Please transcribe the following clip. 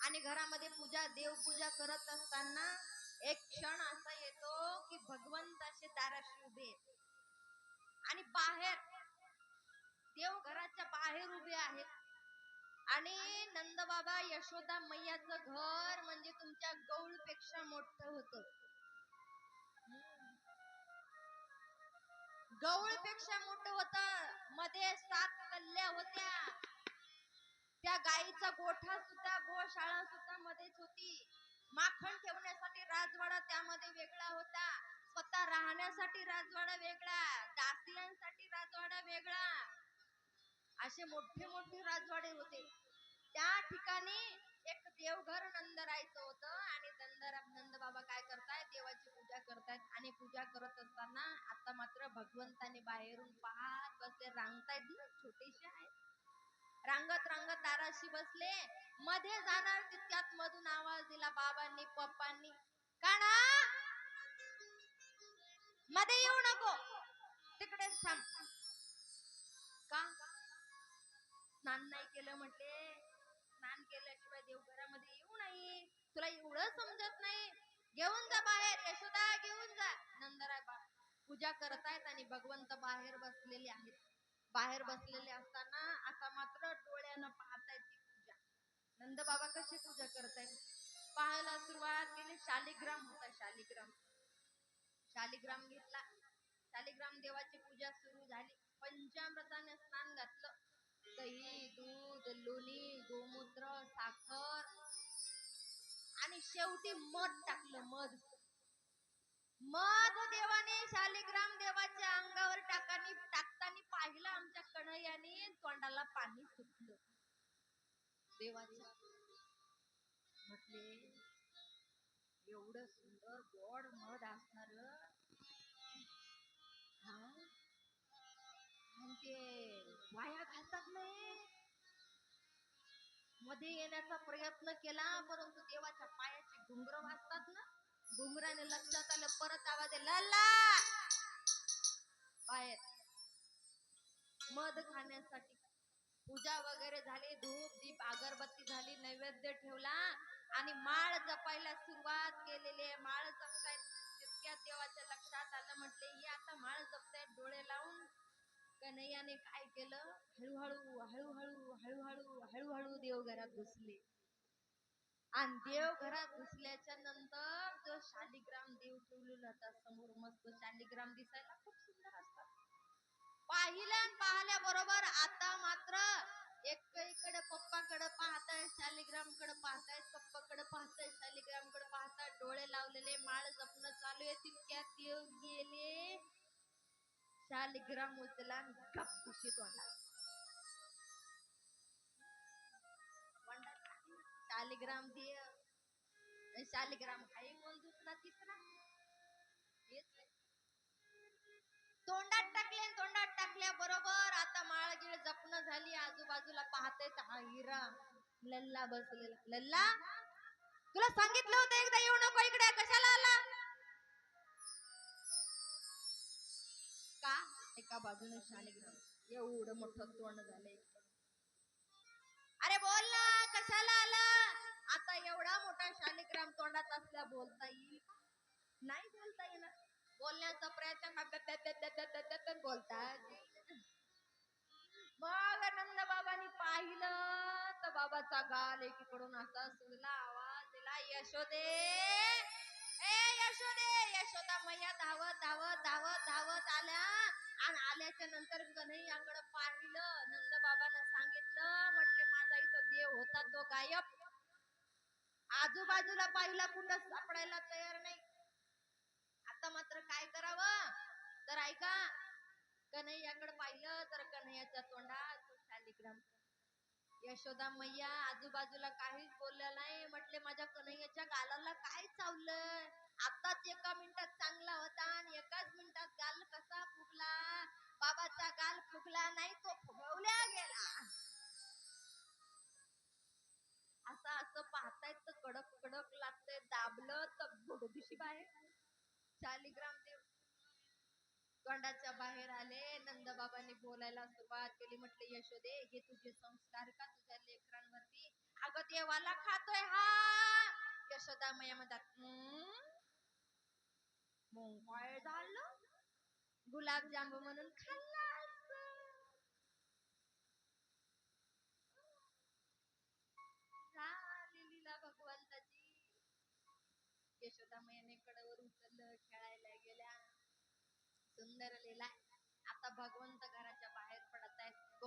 आणि घरामध्ये पूजा देवपूजा करत असताना एक क्षण असा येतो की भगवंताचे दाराशी उभे आणि बाहेर देव घराच्या बाहेर उभे आहेत. आणि नंदबाबा यशोदा मैयाचं घर म्हणजे तुमच्या गौळपेक्षा मोठं होतं. गौळपेक्षा मोठं होत. मध्ये सात कल्ल्या होत्या. गाईचा गोठा सुद्धा गोशाळा सुद्धा मध्येच होती. माखण ठेवण्यासाठी राजवाडा त्यामध्ये वेगळा होता. स्वतः राहण्यासाठी राजवाडा वेगळा दासियांसाठी राजवाडा वेगळा. असे मोठे मोठे राजवाडे होते. त्या ठिकाणी एक देवघर नंदरायचं होतं आणि नंदरा नंदबाबा काय करतायत? देवाची पूजा करतायत आणि पूजा करत असताना आता मात्र भगवंताने बाहेरून रांगत रांगत दाराशी बसले. मध्ये जाणार तितक्यात मधून आवाज दिला बाबांनी पप्पांनी. काना मध्ये येऊ नको. तिकडेच थांब. का? स्नान नाही केलं म्हटले. स्नान केल्याशिवाय देवघरामध्ये येऊ नाही. तुला एवढं समजत नाही. घेऊन जा बाहेर. यशोदा घेऊन जा. नंदराय बा पूजा करतायत आणि भगवंत बाहेर बसलेले आहेत. बाहेर बसलेले असताना आता मात्र डोळ्यानं पाहतायत ती पूजा. नंद बाबा कशी पूजा करतायत? पाहायला सुरुवात केली शालिग्राम होता शालिग्राम. शालिग्राम घेतला. शालिग्राम देवाची पूजा सुरू झाली. पंचामृताने स्नान घातलं. दही दूध लोणी गोमूत्र साखर आणि शेवटी मध टाकलं मध. मध देवाने शालिग्राम देवाच्या अंगावर टाकानी टाक पाहिलं आमच्या कणयाने तोंडाला पाणी सुटलं. देवाच्या म्हटले एवढं सुंदर गोड मध असणार. हा? ते वाया घालतात नाही मध्ये येण्याचा प्रयत्न केला परंतु देवाच्या पायाचे घुंगर वाजतात ना. घुंगराने लक्षात आलं परत आवाज आहे, मध खाण्यासाठी. पूजा वगैरे झाली धूप दीप अगरबत्ती झाली नैवेद्य ठेवला आणि माळ जपायला सुरुवात केलेली आहे. माळ जपतायत तितक्यात देवाच्या लक्षात आलं म्हटले ही आता माळ जपतायत डोळे लावून. कन्हैयाने काय केलं? हळूहळू हळूहळू हळूहळू हळूहळू देव घरात घुसले. आणि देव घरात घुसल्याच्या नंतर जो शालिग्राम देव ठेवलेला होता समोर मस्त शालिग्राम दिसायला. पाहिलं आणि पाहिल्या आता मात्र एकीकडे पप्पाकडे पाहताय शालिग्रामकडे पाहताय पप्पाकडे पाहताय शालिग्रामकडे पाहताय डोळे लावलेले माळ जपणं चालू आहे तितक्यात देव गेले. शालिग्राम उचला गप घुशीत वाटला शालिग्राम दे शालिग्राम काही बोल दुसरा तिसरा. बाजूला आजूबाजूला पाहते हा हिरा लल्ला बसलेला. लल्ला तुला सांगितलं होतं एकदा येऊ नको इकडे कशाला आला? का? एका बाजूने शालिग्राम एवढं मोठं तोंड झालंय. अरे बोल ना कशाला आला? आता एवढा मोठा शालिग्राम तोंडात असल्या बोलता येईल नाही बोलता येणार. बोलण्याचा प्रयत्न बोलता बाबांनी पाहिलं तर बाबाचा गाल एकीकडून असा सुजला आवाज दिला यशोदे ए यशोदे यशोदा मैया धावत धावत धावत धावत आल्या. आणि आल्याच्यानंतर कन्हैयाकडे पाहिलं नंद बाबांना सांगितलं म्हटले माझा इथं देव होता तो गायब. आजूबाजूला पाहिला कुठं सापडायला तयार नाही. आता मात्र काय करावं? तर ऐका कन्हैयाकडे पाहिलं तर कन्हैयाच्या तोंडात विक्रम यशोदा मैया आजूबाजूला काहीच बोलल्या नाही. म्हटले माझ्या कन्हैयाच्या गालाला काय चावलं? आताच एका मिनिटात चांगला होता आणि एकाच मिनिटात गाल कसा फुगला? बाबाचा गाल फुगला नाही तो फुगवल्या गेला. असं असं पाहतायत तर कडक कडक लागतंय दाबलं तर भुडदिशी बाहेर. शालिग्राम देव तोंडाच्या बाहेर आले. नंदबाबांनी बोलायला सुरुवात केली. म्हटले यशोदे हे तुझे संस्कार का तुझ्या लेकरांवरती अगं देवाला खातोय हा? यशोदा मया म्हणतात "हम्म? मग काय झालं? गुलाबजाम म्हणून खाल्ला लीला भगवंताची. यशोदा मैयाने कडवर उचललं खेळायला गेल्या. सुंदर लीला आता भगवंत घराच्या